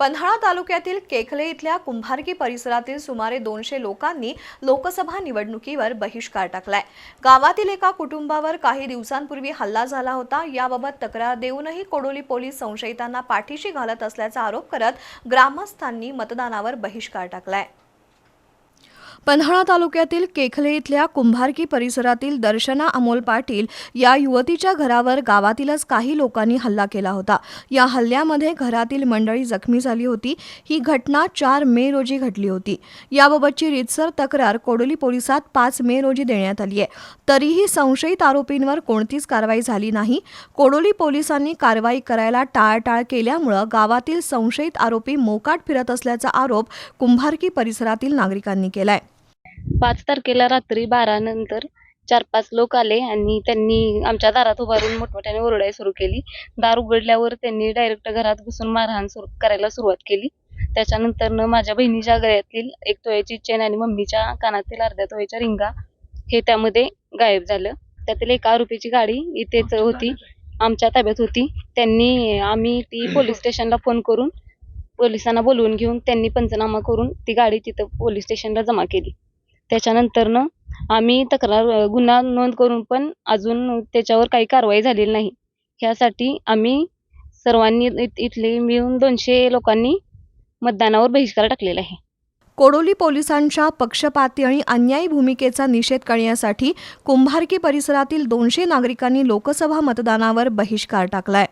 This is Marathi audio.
पन्हाळा तालुक्यातील केखले इथल्या कुंभारकी परिसरातील सुमारे दोनशे लोकांनी लोकसभा निवडणुकीवर बहिष्कार टाकलाय. गावातील एका कुटुंबावर काही दिवसांपूर्वी हल्ला झाला होता. याबाबत तक्रार देऊनही कोडोली पोलीस संशयितांना पाठीशी घालत असल्याचा आरोप करत ग्रामस्थांनी मतदानावर बहिष्कार टाकलाय. पन्हाळा तालुक्यातील केखले इथल्या कुंभारकी परिसरातील दर्शना अमोल पाटील या युवतीच्या घरावर गावातीलच काही लोकांनी हल्ला केला होता. या हल्ल्यामध्ये घरातील मंडळी जखमी झाली होती. ही घटना चार मे रोजी घडली होती. याबाबतची रितसर तक्रार कोडोली पोलिसात पाच मे रोजी देण्यात आली आहे. तरीही संशयित आरोपींवर कोणतीच कारवाई झाली नाही. कोडोली पोलिसांनी कारवाई करायला टाळटाळ केल्यामुळं गावातील संशयित आरोपी मोकाट फिरत असल्याचा आरोप कुंभारकी परिसरातील नागरिकांनी केलाय. पाच तारखेला रात्री बारा नंतर चार पाच लोक आले आणि त्यांनी आमच्या दारात उभारून मोठमोठ्याने ओरडाई सुरू केली. दार उघडल्यावर त्यांनी डायरेक्ट घरात घुसून मारहाण सुरू करायला सुरुवात केली. त्याच्यानंतरनं माझ्या बहिणीच्या गळ्यातील एक तोळ्याची चेन आणि मम्मीच्या कानातील अर्ध्या तोळ्याच्या रिंगा हे त्यामध्ये गायब झालं. त्यातील एका आरोपीची गाडी इथेच होती. आमच्या ताब्यात होती. त्यांनी आम्ही ती पोलीस स्टेशनला फोन करून पोलिसांना बोलवून घेऊन त्यांनी पंचनामा करून ती गाडी तिथं पोलीस स्टेशनला जमा केली. त्याच्यानंतरनं आम्ही तक्रार गुन्हा नोंद करून पण अजून त्याच्यावर काही कारवाई झालेली नाही. ह्यासाठी आम्ही सर्वांनी इत- इथले मिळून दोनशे लोकांनी मतदानावर बहिष्कार टाकलेला आहे. कोडोली पोलिसांच्या पक्षपाती आणि अन्यायी भूमिकेचा निषेध करण्यासाठी कुंभारकी परिसरातील दोनशे नागरिकांनी लोकसभा मतदानावर बहिष्कार टाकलाय.